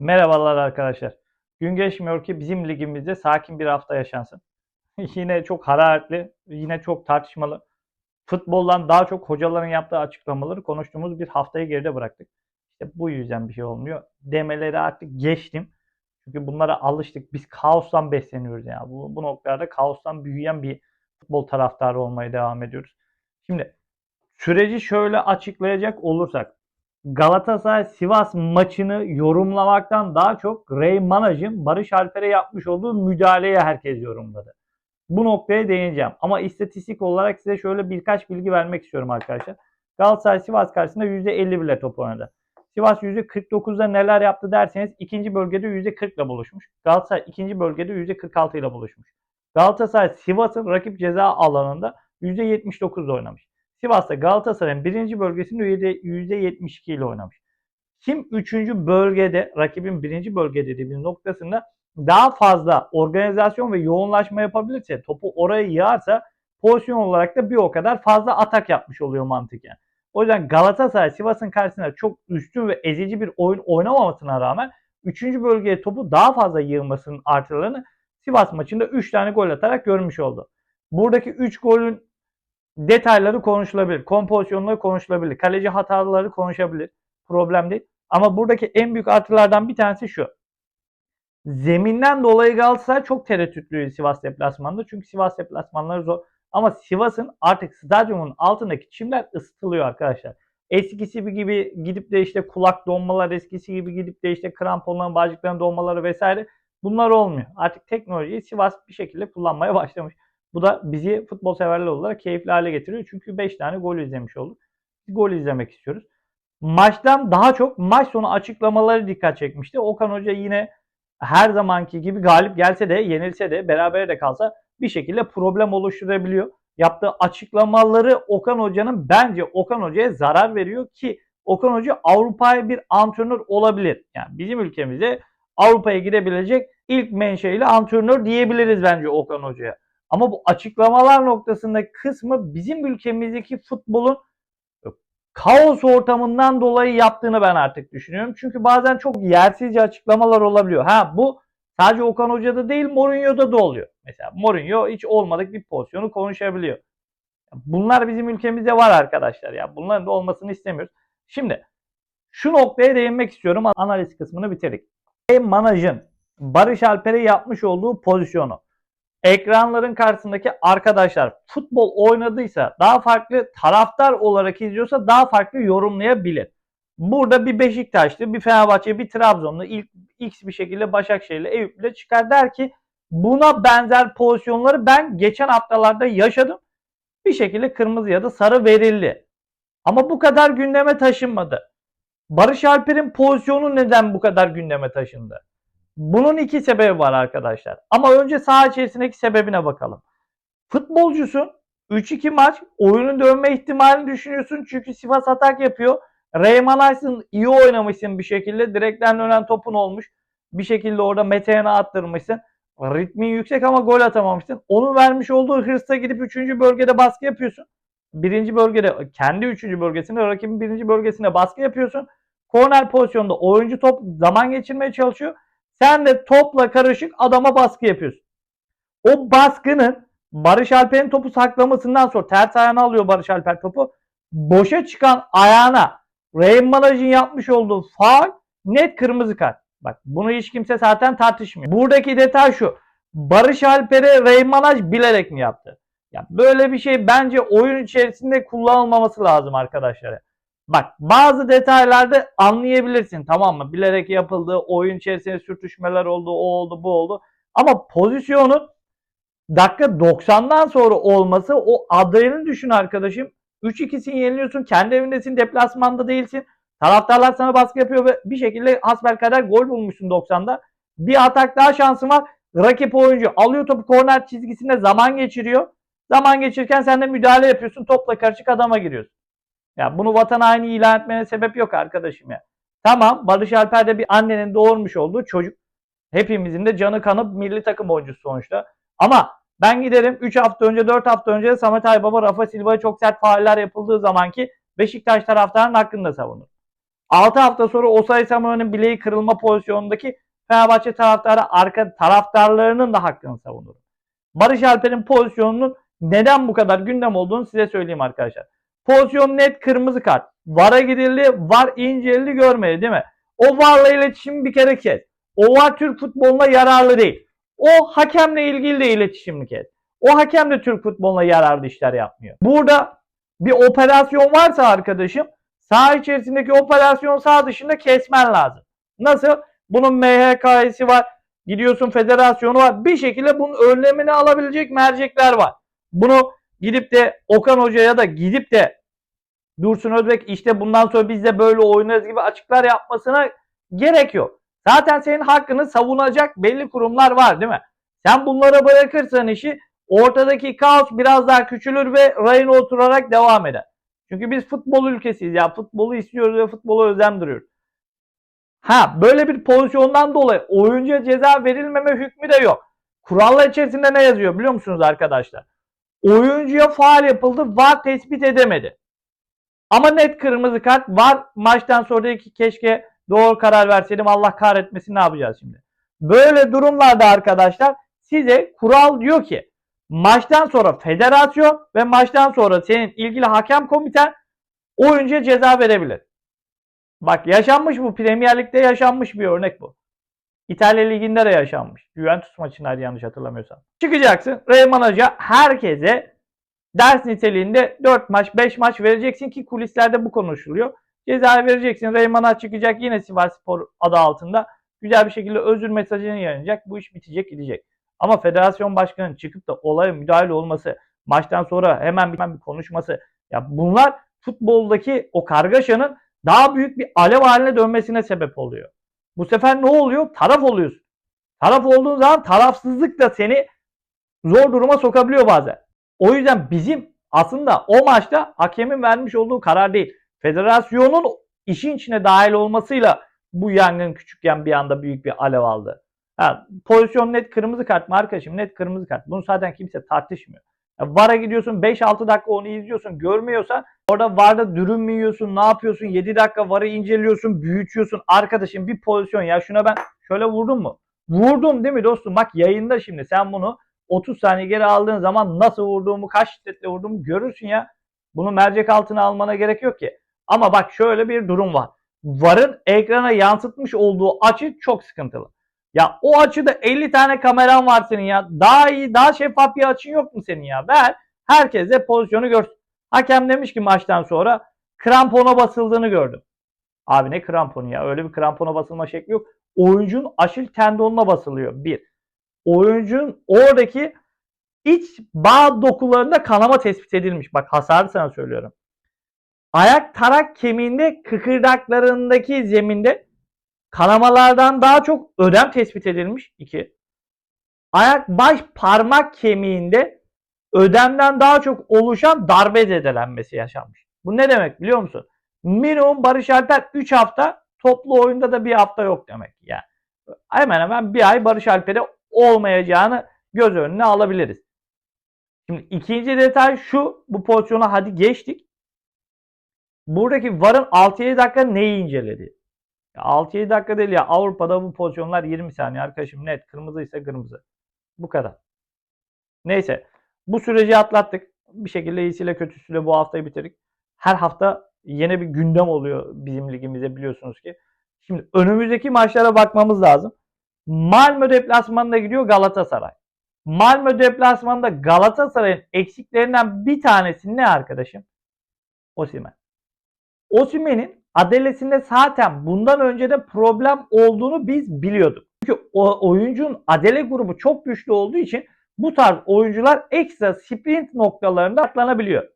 Merhabalar arkadaşlar. Gün geçmiyor ki bizim ligimizde sakin bir hafta yaşansın. yine çok hararetli, yine çok tartışmalı. Futboldan daha çok hocaların yaptığı açıklamaları konuştuğumuz bir haftayı geride bıraktık. İşte bu yüzden bir şey olmuyor. Demeleri artık geçtim. Çünkü bunlara alıştık. Biz kaostan besleniyoruz yani. Bu, bu noktada kaostan büyüyen bir futbol taraftarı olmaya devam ediyoruz. Şimdi süreci şöyle açıklayacak olursak Galatasaray Sivas maçını yorumlamaktan daha çok Ray Manaj'ın Barış Alper'e yapmış olduğu müdahaleye herkes yorumladı. Bu noktaya değineceğim. Ama istatistik olarak size şöyle birkaç bilgi vermek istiyorum arkadaşlar. Galatasaray Sivas karşısında %51 ile top oynadı. Sivas %49'da neler yaptı derseniz ikinci bölgede %40 ile buluşmuş. Galatasaray ikinci bölgede %46 ile buluşmuş. Galatasaray Sivas'ın rakip ceza alanında %79 ile oynamış. Sivas'ta Galatasaray'ın birinci bölgesinde %72 ile oynamış. Kim üçüncü bölgede, rakibin birinci bölge dediğimiz noktasında daha fazla organizasyon ve yoğunlaşma yapabilirse, topu oraya yığarsa pozisyon olarak da bir o kadar fazla atak yapmış oluyor mantıken. O yüzden Galatasaray Sivas'ın karşısında çok üstün ve ezici bir oyun oynamamasına rağmen 3. bölgeye topu daha fazla yığmasının artılarını Sivas maçında 3 tane gol atarak görmüş oldu. Buradaki 3 golün detayları konuşulabilir. Kompozisyonları konuşulabilir. Kaleci hataları konuşabilir. Problem değil. Ama buradaki en büyük artılardan bir tanesi şu. Zeminden dolayı Galatasaray çok tereddütlüydü Sivas deplasmanında. Çünkü Sivas deplasmanları zor. Ama Sivas'ın artık stadyumun altındaki çimler ısıtılıyor arkadaşlar. Eskisi gibi gidip de işte kulak donmalar, eskisi gibi gidip de işte kramponların, bağcıkların donmaları vesaire bunlar olmuyor. Artık teknolojiyi Sivas bir şekilde kullanmaya başlamış. Bu da bizi futbol severler olarak keyifli hale getiriyor. Çünkü 5 tane gol izlemiş olduk. Gol izlemek istiyoruz. Maçtan daha çok maç sonu açıklamaları dikkat çekmişti. Okan Hoca yine her zamanki gibi galip gelse de yenilse de berabere de kalsa bir şekilde problem oluşturabiliyor. Yaptığı açıklamaları Okan Hoca'nın bence Okan Hoca'ya zarar veriyor ki Okan Hoca Avrupa'ya bir antrenör olabilir. Yani bizim ülkemize Avrupa'ya gidebilecek ilk menşeili antrenör diyebiliriz bence Okan Hoca'ya. Ama bu açıklamalar noktasındaki kısmı bizim ülkemizdeki futbolun kaos ortamından dolayı yaptığını ben artık düşünüyorum. Çünkü bazen çok yersizce açıklamalar olabiliyor. Ha bu sadece Okan Hoca'da değil Mourinho'da da oluyor. Mesela Mourinho hiç olmadık bir pozisyonu konuşabiliyor. Bunlar bizim ülkemizde var arkadaşlar ya. Bunların da olmasını istemiyoruz. Şimdi şu noktaya değinmek istiyorum. Analiz kısmını bitirdik. Manaj'ın Barış Alper'e yapmış olduğu pozisyonu ekranların karşısındaki arkadaşlar futbol oynadıysa daha farklı taraftar olarak izliyorsa daha farklı yorumlayabilir. Burada bir Beşiktaşlı, bir Fenerbahçe, bir Trabzonlu ilk X bir şekilde Başakşehir'le Eyüp'le çıkar der ki buna benzer pozisyonları ben geçen haftalarda yaşadım. Bir şekilde kırmızı ya da sarı verildi. Ama bu kadar gündeme taşınmadı. Barış Alper'in pozisyonu neden bu kadar gündeme taşındı? Bunun iki sebebi var arkadaşlar. Ama önce saha içerisindeki sebebine bakalım. Futbolcusun 3-2 maç oyunun dönme ihtimalini düşünüyorsun. Çünkü Sivas atak yapıyor. Reyman Aysın iyi oynamışsın bir şekilde. Direkten dönen topun olmuş. Bir şekilde orada Metehan'a attırmışsın. Ritmin yüksek ama gol atamamışsın. Onun vermiş olduğu hırsla gidip 3. bölgede baskı yapıyorsun. Birinci bölgede kendi 3. bölgesinde rakibin birinci bölgesinde baskı yapıyorsun. Korner pozisyonda oyuncu top zaman geçirmeye çalışıyor. Sen de topla karışık adama baskı yapıyorsun. O baskının Barış Alper'in topu saklamasından sonra ters ayağına alıyor Barış Alper topu. Boşa çıkan ayağına Raheem Manaj'ın yapmış olduğu faal net kırmızı kart. Bak bunu hiç kimse zaten tartışmıyor. Buradaki detay şu. Barış Alper'e Raheem Manaj bilerek mi yaptı? Ya böyle bir şey bence oyun içerisinde kullanılmaması lazım arkadaşlar. Bak bazı detaylarda anlayabilirsin tamam mı? Bilerek yapıldığı, oyun içerisinde sürtüşmeler oldu, o oldu, bu oldu. Ama pozisyonun dakika 90'dan sonra olması o adrenalin düşün arkadaşım. 3-2'sin yeniliyorsun. Kendi evindesin. Deplasmanda değilsin. Taraftarlar sana baskı yapıyor ve bir şekilde hasbelkader gol bulmuşsun 90'da. Bir atak daha şansın var. Rakip oyuncu alıyor topu korner çizgisinde zaman geçiriyor. Zaman geçirirken sen de müdahale yapıyorsun. Topla karışık adama giriyorsun. Ya bunu vatan haini ilan etmene sebep yok arkadaşım ya. Tamam Barış Alper de bir annenin doğurmuş olduğu çocuk. Hepimizin de canı kanıp milli takım oyuncusu sonuçta. Ama ben giderim 3 hafta önce 4 hafta önce Samet Aybaba Rafa Silva'ya çok sert faaller yapıldığı zamanki Beşiktaş taraftarının hakkında savunur. 6 hafta sonra Osay Samuel'in bileği kırılma pozisyonundaki Fenerbahçe taraftarı arka taraftarlarının da hakkını savunurum. Barış Alper'in pozisyonunun neden bu kadar gündem olduğunu size söyleyeyim arkadaşlar. Pozisyon net kırmızı kart. VAR'a gidildi, VAR inceledi görmedi değil mi? O VAR'la iletişim bir kere kes. O VAR Türk futboluna yararlı değil. O hakemle ilgili de iletişimini kes. O hakem de Türk futboluna yararlı işler yapmıyor. Burada bir operasyon varsa arkadaşım saha içerisindeki operasyon sağ dışında kesmen lazım. Nasıl? Bunun MHK'si var. Gidiyorsun federasyonu var. Bir şekilde bunun önlemini alabilecek mercekler var. Bunu gidip de Okan Hoca'ya da gidip de Dursun Özbek işte bundan sonra biz de böyle oynarız gibi açıklar yapmasına gerek yok. Zaten senin hakkını savunacak belli kurumlar var değil mi? Sen bunlara bırakırsan işi ortadaki kaos biraz daha küçülür ve rayına oturarak devam eder. Çünkü biz futbol ülkesiyiz ya. Futbolu istiyoruz ve futbola özlem duruyoruz. Ha böyle bir pozisyondan dolayı oyuncuya ceza verilmeme hükmü de yok. Kurallar içerisinde ne yazıyor biliyor musunuz arkadaşlar? Oyuncuya faal yapıldı, VAR tespit edemedi. Ama net kırmızı kart var. Maçtan sonraki keşke doğru karar verseydim. Allah kahretmesin ne yapacağız şimdi? Böyle durumlarda arkadaşlar size kural diyor ki maçtan sonra federasyon ve maçtan sonra senin ilgili hakem komiten oyuncuya ceza verebilir. Bak yaşanmış bu. Premier Lig'de yaşanmış bir örnek bu. İtalya Ligi'nde de yaşanmış. Juventus maçındaydı yanlış hatırlamıyorsam. Çıkacaksın. Reyman Hoca herkese ders niteliğinde 4 maç 5 maç vereceksin ki kulislerde bu konuşuluyor. Ceza vereceksin. Reyman'a çıkacak yine Sivas Spor adı altında. Güzel bir şekilde özür mesajını yayınlayacak. Bu iş bitecek gidecek. Ama federasyon başkanının çıkıp da olaya müdahale olması, maçtan sonra hemen bir, hemen bir konuşması. Ya bunlar futboldaki o kargaşanın daha büyük bir alev haline dönmesine sebep oluyor. Bu sefer ne oluyor? Taraf oluyorsun. Taraf olduğun zaman tarafsızlık da seni zor duruma sokabiliyor bazen. O yüzden bizim aslında o maçta hakemin vermiş olduğu karar değil. Federasyonun işin içine dahil olmasıyla bu yangın küçükken bir anda büyük bir alev aldı. Ha, pozisyon net kırmızı kart mı arkadaşım? Net kırmızı kart. Bunu zaten kimse tartışmıyor. VAR'a gidiyorsun 5-6 dakika onu izliyorsun görmüyorsan orada VAR'da dürüm mü yiyorsun ne yapıyorsun 7 dakika VAR'ı inceliyorsun büyütüyorsun arkadaşım bir pozisyon ya şuna ben şöyle vurdum mu? Vurdum değil mi dostum bak yayında şimdi sen bunu 30 saniye geri aldığın zaman nasıl vurduğumu kaç şiddetle vurduğumu görürsün ya. Bunu mercek altına almana gerek yok ki. Ama bak şöyle bir durum var. VAR'ın ekrana yansıtmış olduğu açı çok sıkıntılı. Ya o açıda 50 tane kameran var senin ya. Daha iyi, daha şeffaf bir açın yok mu senin ya? Ver. Herkes de pozisyonu görsün. Hakem demiş ki maçtan sonra krampona basıldığını gördüm. Abi ne kramponu ya? Öyle bir krampona basılma şekli yok. Oyuncunun aşil tendonuna basılıyor. Bir. Oyuncunun oradaki iç bağ dokularında kanama tespit edilmiş. Bak hasarı sana söylüyorum. Ayak tarak kemiğinde kıkırdaklarındaki zeminde kanamalardan daha çok ödem tespit edilmiş. 2. Ayak baş parmak kemiğinde ödemden daha çok oluşan darbe zedelenmesi yaşanmış. Bu ne demek biliyor musun? Minimum Barış Alper 3 hafta toplu oyunda da bir hafta yok demek. Yani hemen hemen bir ay Barış Alper'e olmayacağını göz önüne alabiliriz. Şimdi ikinci detay şu. Bu pozisyona hadi geçtik. Buradaki VAR'ın 6-7 dakika neyi inceledi? 6-7 dakika değil ya. Avrupa'da bu pozisyonlar 20 saniye arkadaşım net. Kırmızıysa kırmızı. Bu kadar. Neyse. Bu süreci atlattık. Bir şekilde iyisiyle kötüsüyle bu haftayı bitirdik. Her hafta yeni bir gündem oluyor bizim ligimize biliyorsunuz ki. Şimdi önümüzdeki maçlara bakmamız lazım. Malmö deplasmanına gidiyor Galatasaray. Malmö deplasmanında Galatasaray'ın eksiklerinden bir tanesi ne arkadaşım? Osimhen. Osimhen'in adelesinde zaten bundan önce de problem olduğunu biz biliyorduk. Çünkü o oyuncunun adele grubu çok güçlü olduğu için bu tarz oyuncular ekstra sprint noktalarında atlanabiliyor.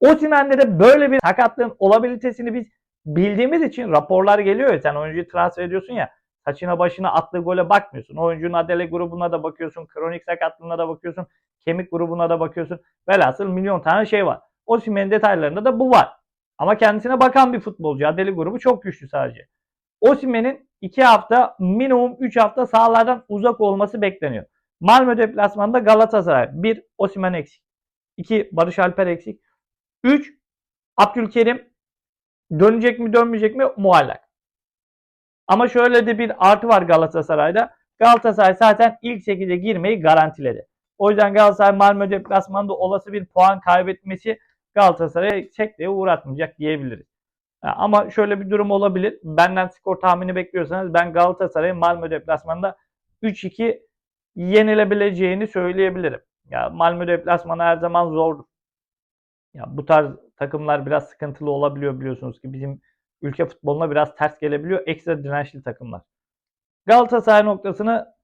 Osimhen'de de böyle bir sakatlığın olabilitesini biz bildiğimiz için raporlar geliyor ya sen oyuncuyu transfer ediyorsun ya saçına başına attığı gole bakmıyorsun. Oyuncunun adele grubuna da bakıyorsun, kronik sakatlığına da bakıyorsun, kemik grubuna da bakıyorsun. Velhasıl milyon tane şey var. Osimhen'in detaylarında da bu var. Ama kendisine bakan bir futbolcu. Adeli grubu çok güçlü sadece. Osimhen'in 2 hafta minimum 3 hafta sahalardan uzak olması bekleniyor. Malmö deplasmanında Galatasaray 1 Osimhen eksik. 2 Barış Alper eksik. 3 Abdülkerim Dönecek mi dönmeyecek mi muallak. Ama şöyle de bir artı var Galatasaray'da. Galatasaray zaten ilk 8'e girmeyi garantiledi. O yüzden Galatasaray Malmö deplasmanında olası bir puan kaybetmesi Galatasaray'a sekteye uğratmayacak diyebiliriz. Ama şöyle bir durum olabilir. Benden skor tahmini bekliyorsanız ben Galatasaray'ın Malmö deplasmanında 3-2 yenilebileceğini söyleyebilirim. Ya Malmö deplasmanı her zaman zordur. Ya bu tarz takımlar biraz sıkıntılı olabiliyor biliyorsunuz ki bizim ülke futboluna biraz ters gelebiliyor. Ekstra dirençli takımlar. Galatasaray noktasını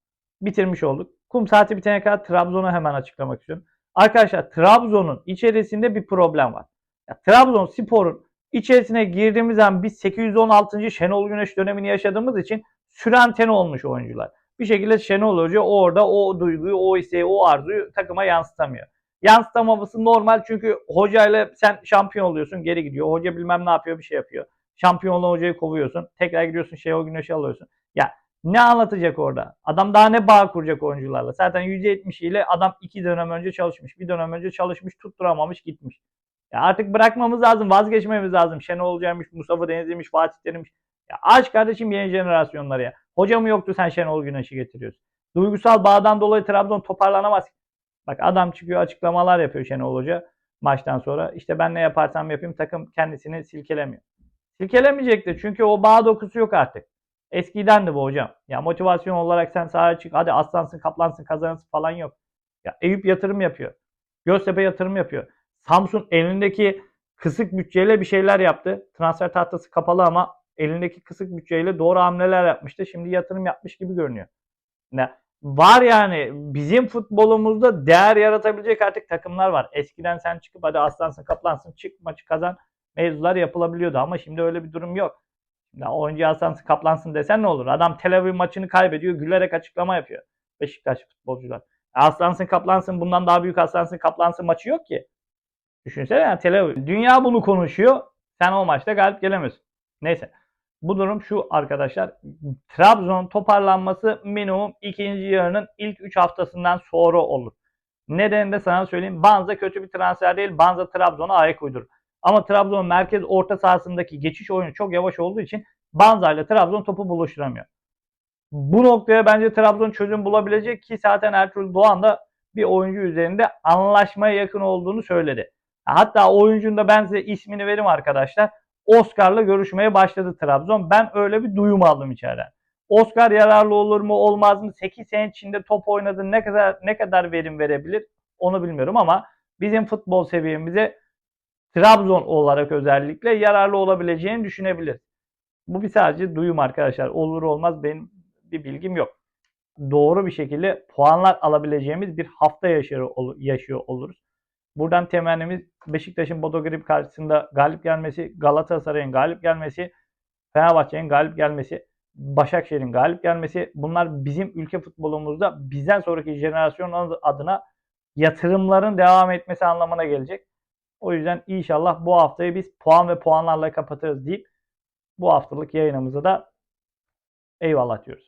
bitirmiş olduk. Kum saati bitene kadar Trabzon'u hemen açıklamak istiyorum. Arkadaşlar Trabzon'un içerisinde bir problem var. Ya, Trabzon Spor'un içerisine girdiğimiz zaman biz 816. Şenol Güneş dönemini yaşadığımız için süren olmuş oyuncular. Bir şekilde Şenol Hoca orada o duyguyu, o isteği, o arzuyu takıma yansıtamıyor. Yansıtamaması normal çünkü hocayla sen şampiyon oluyorsun geri gidiyor. Hoca bilmem ne yapıyor bir şey yapıyor. Şampiyon olan hocayı kovuyorsun. Tekrar gidiyorsun Şenol Güneş'i alıyorsun. Ya ne anlatacak orada? Adam daha ne bağ kuracak oyuncularla? Zaten %70 ile adam iki dönem önce çalışmış. Bir dönem önce çalışmış, tutturamamış, gitmiş. Ya artık bırakmamız lazım, vazgeçmemiz lazım. Şenol Hoca'ymış, Mustafa Denizli'ymiş, Fatih Terim'miş. Ya aç kardeşim yeni jenerasyonları ya. Hoca mı yoktu sen Şenol Güneş'i getiriyorsun. Duygusal bağdan dolayı Trabzon toparlanamaz. Bak adam çıkıyor açıklamalar yapıyor Şenol Hoca maçtan sonra. İşte ben ne yaparsam yapayım takım kendisini silkelemiyor. Silkelemeyecektir çünkü o bağ dokusu yok artık. Eskiden de bu hocam. Ya motivasyon olarak sen sahaya çık. Hadi aslansın, kaplansın, kazanırsın falan yok. Ya Eyüp yatırım yapıyor. Göztepe yatırım yapıyor. Samsun elindeki kısık bütçeyle bir şeyler yaptı. Transfer tahtası kapalı ama elindeki kısık bütçeyle doğru hamleler yapmıştı. Şimdi yatırım yapmış gibi görünüyor. Ne? Var yani bizim futbolumuzda değer yaratabilecek artık takımlar var. Eskiden sen çıkıp hadi aslansın kaplansın çık maçı kazan mevzular yapılabiliyordu ama şimdi öyle bir durum yok. Ya oyuncu aslansın kaplansın desen ne olur? Adam Tel Aviv maçını kaybediyor gülerek açıklama yapıyor. Beşiktaş futbolcular. Aslansın kaplansın bundan daha büyük aslansın kaplansın maçı yok ki. Düşünsene yani Tel Aviv. Dünya bunu konuşuyor. Sen o maçta galip gelemiyorsun. Neyse. Bu durum şu arkadaşlar. Trabzon toparlanması minimum ikinci yarının ilk 3 haftasından sonra olur. Nedenini de sana söyleyeyim. Banza kötü bir transfer değil. Banza Trabzon'a ayak uydurur. Ama Trabzon merkez orta sahasındaki geçiş oyunu çok yavaş olduğu için Banza ile Trabzon topu buluşturamıyor. Bu noktaya bence Trabzon çözüm bulabilecek ki zaten Ertuğrul Doğan da bir oyuncu üzerinde anlaşmaya yakın olduğunu söyledi. Hatta oyuncunun da ben size ismini vereyim arkadaşlar. Oscar'la görüşmeye başladı Trabzon. Ben öyle bir duyum aldım içeriden. Oscar yararlı olur mu olmaz mı? 8 sene içinde top oynadı ne kadar ne kadar verim verebilir onu bilmiyorum ama bizim futbol seviyemize Trabzon olarak özellikle yararlı olabileceğini düşünebilir. Bu bir sadece duyum arkadaşlar. Olur olmaz benim bir bilgim yok. Doğru bir şekilde puanlar alabileceğimiz bir hafta yaşıyor, yaşıyor oluruz. Buradan temennimiz Beşiktaş'ın Bodo karşısında galip gelmesi, Galatasaray'ın galip gelmesi, Fenerbahçe'nin galip gelmesi, Başakşehir'in galip gelmesi. Bunlar bizim ülke futbolumuzda bizden sonraki jenerasyon adına yatırımların devam etmesi anlamına gelecek. O yüzden inşallah bu haftayı biz puan ve puanlarla kapatırız deyip bu haftalık yayınımıza da eyvallah diyoruz.